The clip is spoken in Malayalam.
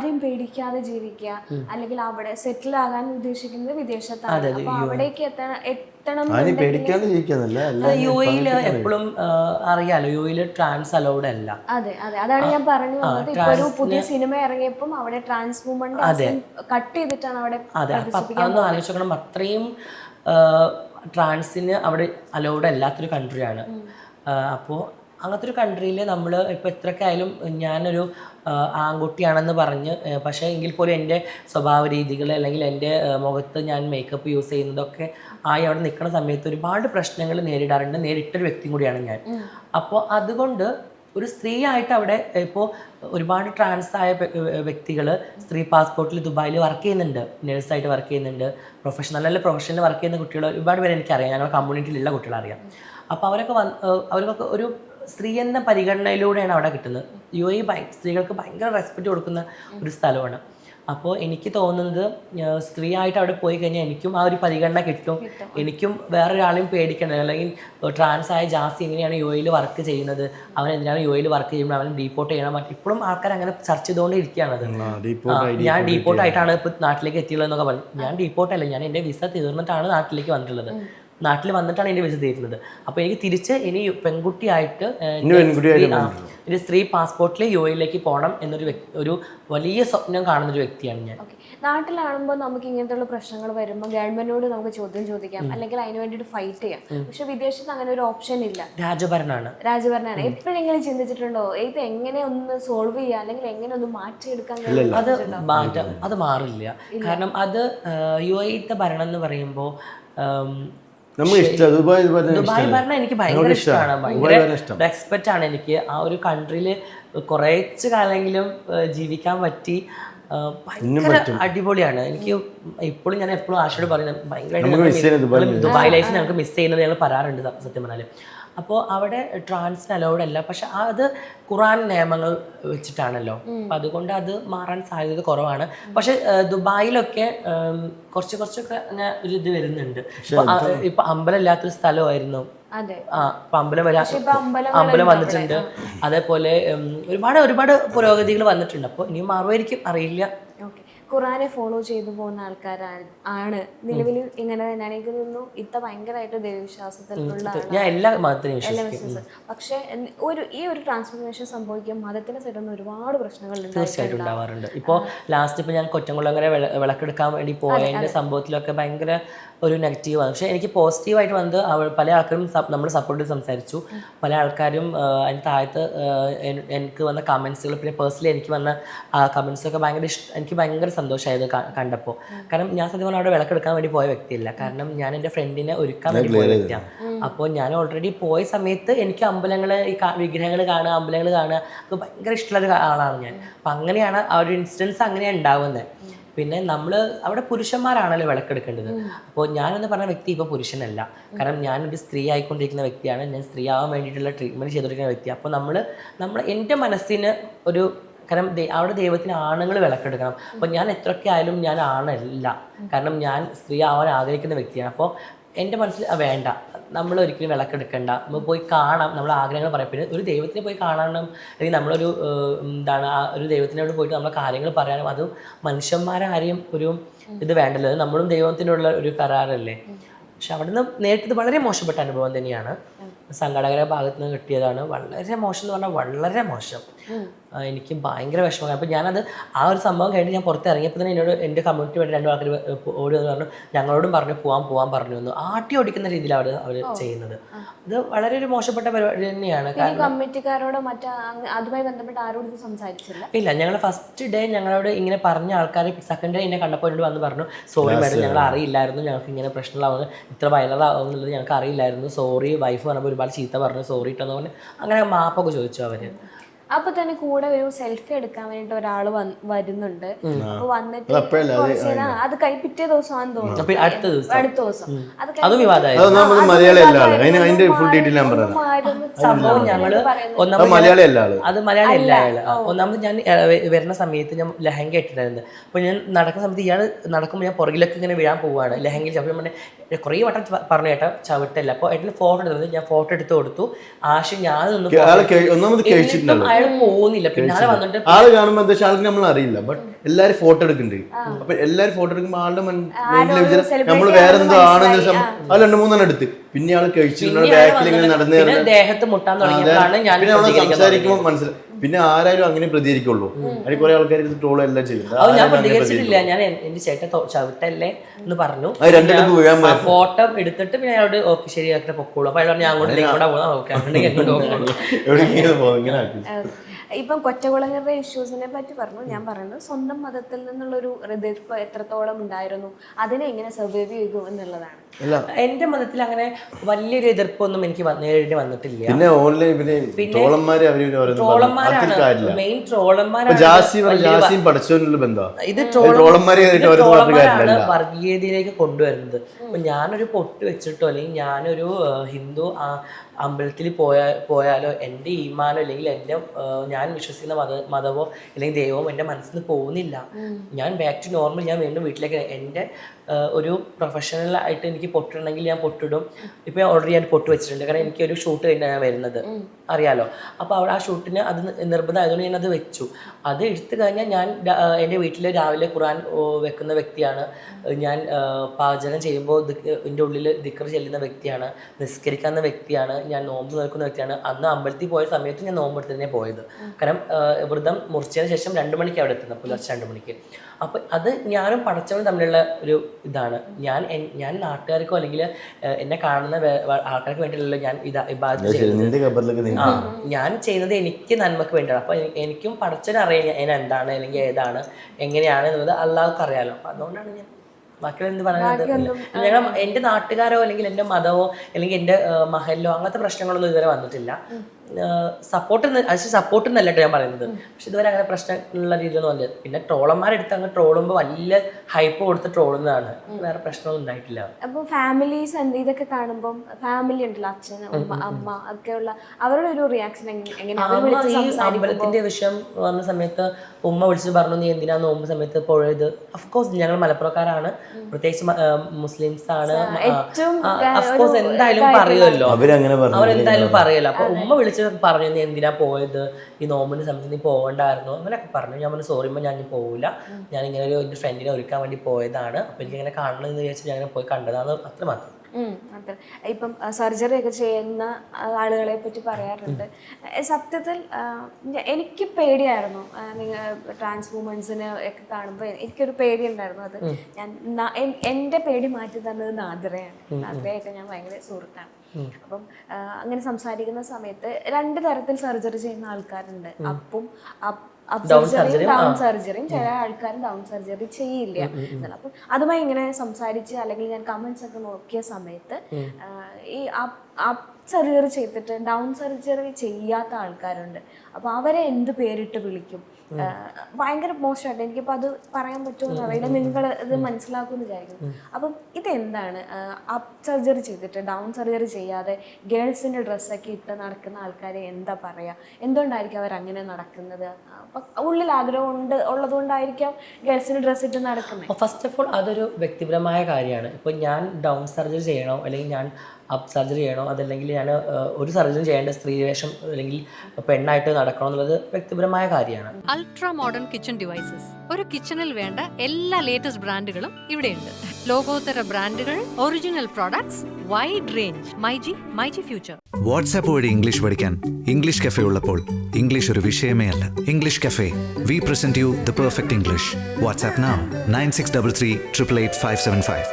ആരെയും പേടിക്കാതെ ജീവിക്കുക. അല്ലെങ്കിൽ അവിടെ സെറ്റിൽ ആകാൻ ഉദ്ദേശിക്കുന്നത് വിദേശത്താണ്. അപ്പൊ അവിടേക്ക് എത്തണം എത്തണം യു എയിൽ എപ്പോഴും അറിയാലോ യു എയിൽ ട്രാൻസ് അലൗഡ് അല്ല. അതെ അതെ. അതാണ് ഞാൻ പറഞ്ഞു വന്നത് ഇപ്പൊ ഒരു പുതിയ സിനിമ ഇറങ്ങിയപ്പം അവിടെ ട്രാൻസ് വുമൺ കട്ട് ചെയ്തിട്ടാണ് അവിടെ അതെ അതൊന്ന് ആലോചിക്കണം അത്രയും ട്രാൻസിന് അവിടെ അലൗഡ് അല്ലാത്തൊരു കൺട്രിയാണ് അപ്പോൾ അങ്ങനത്തെ ഒരു കൺട്രിയിൽ നമ്മൾ ഇപ്പോൾ എത്രയൊക്കെ ആയാലും ഞാനൊരു ആൺകുട്ടിയാണെന്ന് പറഞ്ഞ് പക്ഷേ എങ്കിൽ പോലും എന്റെ സ്വഭാവ രീതികൾ അല്ലെങ്കിൽ എന്റെ മുഖത്ത് ഞാൻ മേക്കപ്പ് യൂസ് ചെയ്യുന്നതൊക്കെ ആയി അവിടെ നിൽക്കുന്ന സമയത്ത് ഒരുപാട് പ്രശ്നങ്ങൾ നേരിടാറുണ്ട്. നേരിട്ടൊരു വ്യക്തിയും കൂടിയാണ് ഞാൻ. അപ്പോൾ അതുകൊണ്ട് ഒരു സ്ത്രീ ആയിട്ട് അവിടെ ഇപ്പോൾ ഒരുപാട് ട്രാൻസ് ആയ വ്യക്തികൾ സ്ത്രീ പാസ്പോർട്ടിൽ ദുബായിൽ വർക്ക് ചെയ്യുന്നുണ്ട്. നേഴ്സായിട്ട് വർക്ക് ചെയ്യുന്നുണ്ട്. പ്രൊഫഷണൽ അല്ല പ്രൊഫഷണൽ വർക്ക് ചെയ്യുന്ന കുട്ടികൾ ഒരുപാട് പേര് എനിക്കറിയാം. ഞങ്ങളുടെ കമ്മ്യൂണിറ്റിയിലുള്ള കുട്ടികളറിയാം അപ്പോൾ അവരൊക്കെ വന്ന് അവർക്കൊക്കെ ഒരു സ്ത്രീ എന്ന പരിഗണനയിലൂടെയാണ് അവിടെ കിട്ടുന്നത്. യു എ ഭയ സ്ത്രീകൾക്ക് ഭയങ്കര റെസ്പെക്റ്റ് കൊടുക്കുന്ന ഒരു സ്ഥലമാണ്. അപ്പോൾ എനിക്ക് തോന്നുന്നത് സ്ത്രീ ആയിട്ട് അവിടെ പോയി കഴിഞ്ഞാൽ എനിക്കും ആ ഒരു പരിഗണന കിട്ടും. എനിക്കും വേറൊരാളെയും പേടിക്കണ്ട. അല്ലെങ്കിൽ ട്രാൻസ് ആയ ജാസി എങ്ങനെയാണ് യു എയിൽ വർക്ക് ചെയ്യുന്നത്? അവൻ എന്തിനാണ് യു എയിൽ വർക്ക് ചെയ്യുമ്പോൾ അവൻ ഡീപ്പോർട്ട് ചെയ്യണം. ഇപ്പോഴും ആൾക്കാർ അങ്ങനെ ചർച്ച ചെയ്തുകൊണ്ട് ഇരിക്കുകയാണത് അത് ഞാൻ ഡീപ്പോർട്ട് ആയിട്ടാണ് ഇപ്പൊ നാട്ടിലേക്ക് എത്തിയുള്ളതെന്നൊക്കെ പറഞ്ഞു. ഞാൻ ഡീപ്പോർട്ട് അല്ല. ഞാൻ എന്റെ വിസ തീർന്നിട്ടാണ് നാട്ടിലേക്ക് വന്നിട്ടുള്ളത്. നാട്ടിൽ വന്നിട്ടാണ് എന്റെ വിസ തീരുന്നത് അപ്പോൾ എനിക്ക് തിരിച്ച് ഇനി പെൺകുട്ടിയായിട്ട് ഒരു സ്ത്രീ പാസ്പോർട്ടിൽ യു എയിലേക്ക് പോകണം എന്നൊരു വ്യക്തി ഒരു വലിയ സ്വപ്നം കാണുന്ന ഒരു വ്യക്തിയാണ് ഞാൻ. നാട്ടിലാണുമ്പോൾ നമുക്ക് ഇങ്ങനത്തെ പ്രശ്നങ്ങൾ വരുമ്പോൾ ഗവൺമെന്റിനോട് നമുക്ക് ചോദ്യം ചോദിക്കാം. അല്ലെങ്കിൽ അതിന് വേണ്ടിയിട്ട് ഫൈറ്റ് ചെയ്യാം. പക്ഷെ വിദേശത്ത് അങ്ങനെ ഒരു ഓപ്ഷൻ ഇല്ല. രാജഭരണമാണ് രാജഭരണമാണ് എപ്പോഴെങ്കിലും ചിന്തിച്ചിട്ടുണ്ടോ? ഇത് എങ്ങനെ ഒന്ന് സോൾവ് ചെയ്യാം? അല്ലെങ്കിൽ എങ്ങനെ ഒന്ന് മാറ്റിയെടുക്കാൻ അത് മാറ്റം അത് മാറില്ല. കാരണം അത് യു ഐ ഭരണം എന്ന് പറയുമ്പോൾ നമുക്ക് ഇഷ്ടം ദുബായ് ദുബായ് തന്നെ ദുബായ് ഇഷ്ടമല്ലേ? ഭരണം എനിക്ക് ഭയങ്കര ഇഷ്ടമാണ്. ഭയങ്കര. റെസ്പെക്റ്റ് ആണ് എനിക്ക്. ആ ഒരു കൺട്രിയിൽ കുറച്ച് കാലമെങ്കിലും ജീവിക്കാൻ പറ്റി ഭയങ്കര അടിപൊളിയാണ്. എനിക്ക് ഇപ്പോഴും ഞാൻ എപ്പോഴും ആശയോട് പറയുന്നത് ഭയങ്കരമായിട്ട് ചെയ്യുന്നത് ദുബായ് ലൈഫ് ഞങ്ങൾക്ക് മിസ് ചെയ്യുന്നത് ഞങ്ങൾ പറയാറുണ്ട് സത്യം പറഞ്ഞാൽ അപ്പോൾ അവിടെ ട്രാൻസ് അലൗഡ് അല്ല. പക്ഷെ അത് ഖുറാൻ നിയമങ്ങൾ വെച്ചിട്ടാണല്ലോ. അപ്പം അതുകൊണ്ട് അത് മാറാൻ സാധ്യത കുറവാണ്. പക്ഷെ ദുബായിലൊക്കെ കുറച്ച് കുറച്ചൊക്കെ അങ്ങനെ ഒരു ഇത് വരുന്നുണ്ട്. ഇപ്പൊ അമ്പലമില്ലാത്തൊരു ഇപ്പൊ അമ്പലം ഇല്ലാത്തൊരു സ്ഥലമായിരുന്നു. അതെ. ആ ഇപ്പൊ അമ്പലം വരാ അമ്പലം വന്നിട്ടുണ്ട്. അതേപോലെ ഒരുപാട് ഒരുപാട് പുരോഗതികൾ വന്നിട്ടുണ്ട്. അപ്പോൾ ഇനി മാറുമായിരിക്കും അറിയില്ല. ഖുറാനെ ഫോളോ ചെയ്തു പോകുന്ന ആൾക്കാരാണ് ആണ്. നിലവിൽ ഇങ്ങനെ തന്നെയാണ്. എനിക്ക് തോന്നുന്നു ഇത്ത ഭയങ്കരമായിട്ട് ദൈവവിശ്വാസത്തിലുള്ള. ഞാൻ എല്ലാ പക്ഷെ ഒരു ഈ ഒരു ട്രാൻസ്ഫോർമേഷൻ സംഭവിക്കാൻ മതത്തിന്റെ സൈഡിൽ നിന്ന് ഒരുപാട് പ്രശ്നങ്ങൾ തീർച്ചയായിട്ടും ഉണ്ടാവാറുണ്ട്. ഇപ്പോൾ ലാസ്റ്റ് ഇപ്പോൾ ഞാൻ കൊറ്റംകുളങ്ങര വിള വിളക്കെടുക്കാൻ വേണ്ടി പോയതിന്റെ സംഭവത്തിലൊക്കെ ഭയങ്കര ഒരു നെഗറ്റീവ് ആണ്. പക്ഷേ എനിക്ക് പോസിറ്റീവായിട്ട് വന്നത് അവൾ പല ആൾക്കാരും നമ്മൾ സപ്പോർട്ട് സംസാരിച്ചു. പല ആൾക്കാരും അതിന് താഴത്ത് എനിക്ക് വന്ന കമൻസുകൾ പിന്നെ പേഴ്സണലി എനിക്ക് വന്ന കമൻസൊക്കെ ഭയങ്കര ഇഷ്ടം എനിക്ക് ഭയങ്കര സന്തോഷമായത് കണ്ടപ്പോൾ കാരണം ഞാൻ സത്യം പറഞ്ഞാൽ അവിടെ വിളക്കെടുക്കാൻ വേണ്ടി പോയ വ്യക്തിയില്ല. കാരണം ഞാൻ എന്റെ ഫ്രണ്ടിനെ ഒരുക്കാൻ വേണ്ടി പോയ വ്യക്തിയാണ് അപ്പോൾ ഞാൻ ഓൾറെഡി പോയ സമയത്ത് എനിക്ക് അമ്പലങ്ങൾ ഈ വിഗ്രഹങ്ങൾ കാണുക അമ്പലങ്ങൾ കാണുക ഒക്കെ ഭയങ്കര ഇഷ്ടമുള്ള ഒരു ആളാണ് ഞാൻ. അപ്പം അങ്ങനെയാണ് ആ ഒരു ഇൻസിഡൻസ് അങ്ങനെയാണ് ഉണ്ടാവുന്നത് പിന്നെ നമ്മൾ അവിടെ പുരുഷന്മാരാണല്ലോ വിളക്കെടുക്കേണ്ടത്. അപ്പോൾ ഞാനെന്ന് പറഞ്ഞ വ്യക്തി ഇപ്പോൾ പുരുഷനല്ല. കാരണം ഞാനൊരു സ്ത്രീ ആയിക്കൊണ്ടിരിക്കുന്ന വ്യക്തിയാണ്. ഞാൻ സ്ത്രീ ആവാൻ വേണ്ടിയിട്ടുള്ള ട്രീറ്റ്മെന്റ് ചെയ്തുകൊണ്ടിരിക്കുന്ന വ്യക്തി അപ്പോൾ നമ്മൾ നമ്മൾ എന്റെ മനസ്സിന് ഒരു കാരണം അവിടെ ദൈവത്തിന് ആണുങ്ങൾ വിളക്കെടുക്കണം. അപ്പോൾ ഞാൻ എത്രയൊക്കെ ആയാലും ഞാൻ ആണല്ല. കാരണം ഞാൻ സ്ത്രീ ആവാൻ ആഗ്രഹിക്കുന്ന വ്യക്തിയാണ്. അപ്പോൾ എന്റെ മനസ്സിൽ "ആ, വേണ്ട. നമ്മൾ ഒരിക്കലും വിളക്കെടുക്കണ്ട. നമ്മൾ പോയി കാണാം. നമ്മൾ ആഗ്രഹങ്ങൾ പറയാം. പിന്നെ ഒരു ദൈവത്തിനെ പോയി കാണണം. അല്ലെങ്കിൽ നമ്മളൊരു എന്താണ് ആ ഒരു ദൈവത്തിനോട് പോയിട്ട് നമ്മളെ കാര്യങ്ങൾ പറയാനും അത് മനുഷ്യന്മാരാരെയും ഒരു ഇത് വേണ്ടല്ലോ. നമ്മളും ദൈവത്തിനോടുള്ള ഒരു കരാറല്ലേ? പക്ഷെ അവിടുന്ന് നേരിട്ടത് വളരെ മോശപ്പെട്ട അനുഭവം തന്നെയാണ്. സംഘടകരുടെ ഭാഗത്ത് നിന്ന് കിട്ടിയതാണ്. വളരെ മോശം എന്ന് പറഞ്ഞാൽ വളരെ മോശം. എനിക്ക് ഭയങ്കര വിഷമമാണ് അപ്പോൾ ഞാനത് ആ ഒരു സംഭവം കഴിഞ്ഞ് ഞാൻ പുറത്ത് ഇറങ്ങിയപ്പോൾ തന്നെ എന്നോട് എന്റെ കമ്മ്യൂണിറ്റി വേണ്ടി രണ്ട് ആൾക്കാർ ഓടി എന്ന് പറഞ്ഞു ഞങ്ങളോടും പറഞ്ഞു പോവാൻ പോവാൻ പറഞ്ഞു വന്നു ആട്ടി ഓടിക്കുന്ന രീതിയിലാണ് അവർ ചെയ്യുന്നത്. അത് വളരെ ഒരു മോശപ്പെട്ട പരിപാടി തന്നെയാണ്. ഈ കമ്മിറ്റിക്കാരോട് മറ്റേ അതുമായി ബന്ധപ്പെട്ട് ആരോടും ഇത് സംസാരിച്ചില്ല? ഇല്ല ഞങ്ങൾ ഫസ്റ്റ് ഡേ ഞങ്ങളോട് ഇങ്ങനെ പറഞ്ഞ ആൾക്കാർ സെക്കൻഡ് ഡേ എന്നെ കണ്ടപ്പോൾ എന്നോട് വന്ന് പറഞ്ഞു സോറി മാഡം ഞങ്ങൾ അറിയില്ലായിരുന്നു ഞങ്ങൾക്ക് ഇങ്ങനെ പ്രശ്നങ്ങളാവുന്നത് ഇത്ര വൈറലാവുന്നുള്ളത് ഞങ്ങൾക്ക് അറിയില്ലായിരുന്നു സോറി വൈഫ് പറഞ്ഞപ്പോൾ ഒരുപാട് ചീത്ത പറഞ്ഞു സോറി ഇട്ടെന്ന് അങ്ങനെ മാപ്പൊക്കെ ചോദിച്ചു അവർ. അപ്പൊ തന്നെ കൂടെ ഒരു സെൽഫി എടുക്കാൻ വേണ്ടിട്ട് ഒരാൾ വരുന്നുണ്ട്. അപ്പൊ വന്നിട്ട് അത് കുറച്ച് നേരം അത് കൈ പിറ്റേ ദിവസമാണെന്ന് തോന്നുന്നു. അടുത്ത ദിവസം? അടുത്ത ദിവസം. അത് മലയാളി അല്ല സംഭവം ഞങ്ങൾ അത് ഒന്നാമത് മലയാളി അല്ല അയാൾ ഞാൻ വരുന്ന സമയത്ത് ഞാൻ ലഹങ്ക ഇട്ടിട്ടുണ്ട് അപ്പൊ ഞാൻ നടക്കുന്ന സമയത്ത് ഇയാൾ നടക്കുമ്പോൾ ഞാൻ പുറകിലൊക്കെ ഇങ്ങനെ വീഴാൻ പോവുകയാണ്. ലഹങ്കയിൽ ചവിട്ടി പറഞ്ഞ കുറേ വട്ടം പറഞ്ഞു കേട്ടോ ചവിട്ടല്ല. അപ്പോൾ ഏട്ടന് ഫോട്ടോ എടുത്തത് ഞാൻ ഫോട്ടോ എടുത്ത് കൊടുത്തു. ആശ ഞാൻ നിന്ന് അയാൾ പോകുന്നില്ല പിന്നാലെ വന്നിട്ട് ആൾ കാണുമ്പോ എന്താ ആൾക്ക് നമ്മൾ അറിയില്ല. ബട്ട് എല്ലാരും ഫോട്ടോ എടുക്കുന്നുണ്ട് അപ്പൊ എല്ലാരും ഫോട്ടോ എടുക്കുമ്പോ ആളുടെ നമ്മൾ വേറെ എന്തോ ആണെന്ന് ആ രണ്ട് മൂന്നെണ്ണം എടുത്ത്. പിന്നെ ആൾ കഴിച്ചു ബാക്കിൽ ഇങ്ങനെ നടന്നു ദേഹത്ത് മുട്ടാൻ തുടങ്ങിയതാണ് ഞാൻ സംസാരിക്കുമ്പോൾ മനസ്സിലായി പിന്നെ ആരായാലും അങ്ങനെ പ്രതികരിക്കുള്ളൂ. അതിന് കുറെ ആൾക്കാർ ട്രോൾ എല്ലാം ചെയ്യുന്നത് ഞാൻ പ്രതികരിച്ചിട്ടില്ല. ഞാൻ എന്റെ ചേട്ടൻ ചവിട്ടല്ലേ എന്ന് പറഞ്ഞു. ഫോട്ടോ എടുത്തിട്ട് പിന്നെ അയാളോട് ഓക്കെ ശരി അത്ര പൊക്കോളൂ. അപ്പൊ അയാൾ പറഞ്ഞു ഞാൻ അങ്ങോട്ട് ഇങ്ങോട്ടാ പോകുന്നത് ഓക്കെ അങ്ങോട്ട് എങ്ങോട്ട് പോകും ആക്കി. ഇപ്പം കൊറ്റകുളങ്ങരുടെ ഇഷ്യൂസിനെ പറ്റി പറഞ്ഞു. ഞാൻ പറയുന്നത് സ്വന്തം മതത്തിൽ നിന്നുള്ളൊരു എതിർപ്പ് എത്രത്തോളം ഉണ്ടായിരുന്നു അതിനെ എങ്ങനെ സർവൈവ് ചെയ്തു എന്നുള്ളതാണ്. അല്ല. എന്റെ മതത്തിൽ അങ്ങനെ വലിയൊരു എതിർപ്പൊന്നും എനിക്ക് നേരിടേണ്ടി വന്നിട്ടില്ല. പിന്നെ ഓൺലൈൻ പിന്നെ ട്രോളന്മാര് ട്രോളന്മാരാണ് മെയിൻ ഇപ്പൊ ട്രോളന്മാരാണ് ജാസി പറഞ്ഞ ജാസിയും പഠിച്ചവനുള്ള ബന്ധമാണ് ഇത് ട്രോളന്മാരെ ട്രോളന്മാരാണ് വർഗീയതയിലേക്ക് കൊണ്ടുവരുന്നത്. അപ്പൊ ഞാനൊരു പൊട്ട് വെച്ചിട്ടോ അല്ലെങ്കിൽ ഞാനൊരു ഹിന്ദു അമ്പലത്തിൽ പോയാ പോയാലോ എന്റെ ഈമാനോ അല്ലെങ്കിൽ എന്റെ ഞാൻ വിശ്വസിക്കുന്ന മത മതമോ അല്ലെങ്കിൽ ദൈവമോ എന്റെ മനസ്സിൽ നിന്ന് പോകുന്നില്ല ഞാൻ ബാക്ക് ടു നോർമൽ ഞാൻ വീണ്ടും വീട്ടിലേക്ക് എന്റെ ഒരു പ്രൊഫഷണൽ ആയിട്ട് എനിക്ക് പൊട്ടിടണമെങ്കിൽ ഞാൻ പൊട്ടിടും. ഇപ്പം ഓൾറെഡി ഞാൻ പൊട്ട് വെച്ചിട്ടുണ്ട്. കാരണം എനിക്ക് ഒരു ഷൂട്ട് കഴിഞ്ഞാൽ ഞാൻ വരുന്നത്. അറിയാലോ? അപ്പോൾ അവിടെ ആ ഷൂട്ടിന് അത് നിർബന്ധമായതുകൊണ്ട് ഞാൻ അത് വെച്ചു. അത് എടുത്തു കഴിഞ്ഞാൽ ഞാൻ എന്റെ വീട്ടിൽ രാവിലെ ഖുറാൻ വെക്കുന്ന വ്യക്തിയാണ്. ഞാൻ പാചകം ചെയ്യുമ്പോൾ എന്റെ ഉള്ളിൽ ദിക്കർ ചെല്ലുന്ന വ്യക്തിയാണ്. നിസ്കരിക്കുന്ന വ്യക്തിയാണ്. ഞാൻ നോമ്പ് നിൽക്കുന്ന വ്യക്തിയാണ്. അന്ന് അമ്പലത്തിൽ പോയ സമയത്ത് ഞാൻ നോമ്പ് എടുത്ത് തന്നെ പോയത്. കാരണം വ്രതം മുറിച്ചതിന് ശേഷം രണ്ട് മണിക്ക് അവിടെ എത്തുന്നത്. പുലർച്ചെ രണ്ട് മണിക്ക്. അപ്പം അത് ഞാനും പടച്ചവനും തമ്മിലുള്ള ഒരു ഇതാണ്. ഞാൻ ഞാൻ നാട്ടുകാർക്കോ അല്ലെങ്കിൽ എന്നെ കാണുന്ന ആൾക്കാർക്ക് വേണ്ടിയല്ലല്ലോ ഞാൻ ഇതാ ആ ഞാൻ ചെയ്യുന്നത് എനിക്ക് നന്മക്ക് വേണ്ടിയാണ്. അപ്പൊ എനിക്കും പടച്ചനറിയാം ഞാൻ ഞാൻ എന്താണ് അല്ലെങ്കിൽ ഏതാണ് എങ്ങനെയാണ് എന്നുള്ളത് അല്ലാതെ അറിയാമല്ലോ അപ്പൊ അതുകൊണ്ടാണ് ഞാൻ ബാക്കിയുള്ള എന്ത് പറയുന്നത് ഞങ്ങൾ എന്റെ നാട്ടുകാരോ അല്ലെങ്കിൽ എന്റെ മതമോ അല്ലെങ്കിൽ എന്റെ മഹലോ അങ്ങനത്തെ പ്രശ്നങ്ങളൊന്നും ഇതുവരെ വന്നിട്ടില്ല. സപ്പോർട്ട് അത് സപ്പോർട്ട് എന്നല്ല ഞാൻ പറയുന്നത്. പക്ഷെ ഇതുവരെ അങ്ങനെ പ്രശ്നമുള്ള രീതിയിലൊന്നും വന്നില്ല. പിന്നെ ട്രോളന്മാരെടുത്ത് അങ്ങ് ട്രോളുമ്പോൾ വലിയ ഹൈപ്പ് കൊടുത്ത് ട്രോളുന്നതാണ്. വേറെ പ്രശ്നമൊന്നും ഉണ്ടായിട്ടില്ല. അപ്പം ഫാമിലീസ് എന്ത് ഇതൊക്കെ കാണുമ്പോൾ ഫാമിലി ഉണ്ടല്ലോ അച്ഛൻ അമ്മ ഒക്കെ ഉള്ള അവരുടെ ഒരു റിയാക്ഷൻ എങ്ങനെ അവർ ഈ സംസാരിക്കുമ്പോൾ അമ്പലത്തിന്റെ വിഷയം വന്ന സമയത്ത് ഉമ്മ വിളിച്ച് പറഞ്ഞു നീ എന്തിനാ നോമ്പ് സമയത്ത് പോയത് അഫ്കോഴ്സ് ഞങ്ങൾ മലപ്പുറക്കാരാണ്. പ്രത്യേകിച്ച് മുസ്ലിംസ് ആണ്. അഫ്കോഴ്സ് എന്തായാലും പറയുമല്ലോ. അവരെന്തായാലും പറയല്ലോ. അപ്പൊ ഉമ്മ വിളിച്ച് പറഞ്ഞു നീ എന്തിനാ പോയത്? ഈ നോമ്പിന്റെ സമയത്ത് നീ പോകണ്ടായിരുന്നു? അങ്ങനെയൊക്കെ പറഞ്ഞു. ഞാൻ പറഞ്ഞു സോറി ഞാൻ ഇനി പോവില്ല ഞാൻ ഇങ്ങനെ ഒരു എന്റെ ഫ്രണ്ടിനെ ഒരുക്കാൻ വേണ്ടി പോയതാണ്. അപ്പൊ എനിക്ക് ഇങ്ങനെ കാണണമെന്ന് വിചാരിച്ച് ഞാൻ പോയി കണ്ടതാണ്. അത്ര മാത്രം. ഇപ്പം സർജറി ഒക്കെ ചെയ്യുന്ന ആളുകളെ പറ്റി പറയാറുണ്ട്. സത്യത്തിൽ എനിക്ക് പേടിയായിരുന്നു. നിങ്ങൾ ട്രാൻസ് വുമൻസിനെ ഒക്കെ കാണുമ്പോൾ എനിക്കൊരു പേടി ഉണ്ടായിരുന്നു അത് ഞാൻ എന്റെ എന്റെ പേടി മാറ്റി തന്നത് നാദ്രയാണ് നാദ്രയൊക്കെ ഞാൻ ഭയങ്കര സുഹൃത്താണ്. അപ്പം അങ്ങനെ സംസാരിക്കുന്ന സമയത്ത് രണ്ട് തരത്തിൽ സർജറി ചെയ്യുന്ന ആൾക്കാരുണ്ട്. അപ്പും അപ്പ് സർജറിയും ഡൗൺ സർജറിയും ചില ആൾക്കാർ ഡൗൺ സർജറി ചെയ്യില്ല. അപ്പം അതുമായി ഇങ്ങനെ സംസാരിച്ച് അല്ലെങ്കിൽ ഞാൻ കമന്റ്സ് ഒക്കെ നോക്കിയ സമയത്ത് ഈ അപ്പ് സർജറി ചെയ്തിട്ട് ഡൗൺ സർജറി ചെയ്യാത്ത ആൾക്കാരുണ്ട്. അപ്പൊ അവരെ എന്ത് പേരിട്ട് വിളിക്കും? ഭയങ്കര മോശമായിട്ട് എനിക്കിപ്പോൾ അത് പറയാൻ പറ്റുമോ എന്ന് അറിയില്ല. നിങ്ങൾ ഇത് മനസ്സിലാക്കുമെന്ന് വിചാരിക്കുന്നു. അപ്പം ഇതെന്താണ്? അപ്പ് സർജറി ചെയ്തിട്ട് ഡൗൺ സർജറി ചെയ്യാതെ ഗേൾസിന്റെ ഡ്രസ്സൊക്കെ ഇട്ട് നടക്കുന്ന ആൾക്കാരെ എന്താ പറയുക എന്തുകൊണ്ടായിരിക്കും അവർ അങ്ങനെ നടക്കുന്നത്? അപ്പം ഉള്ളിൽ ആഗ്രഹം ഉണ്ട് ഉള്ളതുകൊണ്ടായിരിക്കാം ഗേൾസിന്റെ ഡ്രസ്സ് ഇട്ട് നടക്കുന്നത്. ഫസ്റ്റ് ഓഫ് ഓൾ അതൊരു വ്യക്തിപരമായ കാര്യമാണ്. ഇപ്പോൾ ഞാൻ ഡൗൺ സർജറി ചെയ്യണോ അല്ലെങ്കിൽ ഞാൻ അപ്പ് സർജറി ചെയ്യണോ? അതല്ലെങ്കിൽ ഞാൻ ഒരു സർജറി ചെയ്യേണ്ട സ്ത്രീ വേഷം അല്ലെങ്കിൽ പെണ്ണായിട്ട് നടക്കണോ എന്നുള്ളത് വ്യക്തിപരമായ കാര്യമാണ്. അൾട്രാ മോഡേൺ കിച്ചൺ ഡിവൈസസ് ഒരു കിച്ചണിൽ വേണ്ട എല്ലാ ലേറ്റസ്റ്റ് ബ്രാൻഡുകളും ഇവിടെയുണ്ട്. ലോകോത്തര ബ്രാൻഡുകൾ original products wide range myG myG future WhatsApp വഴി ഇംഗ്ലീഷ് പഠിക്കാൻ ഇംഗ്ലീഷ് കഫേ ഉള്ളപ്പോൾ ഇംഗ്ലീഷ് ഒരു വിഷയമേ അല്ല. English cafe we present you the perfect English WhatsApp nine six double three triple eight five seven five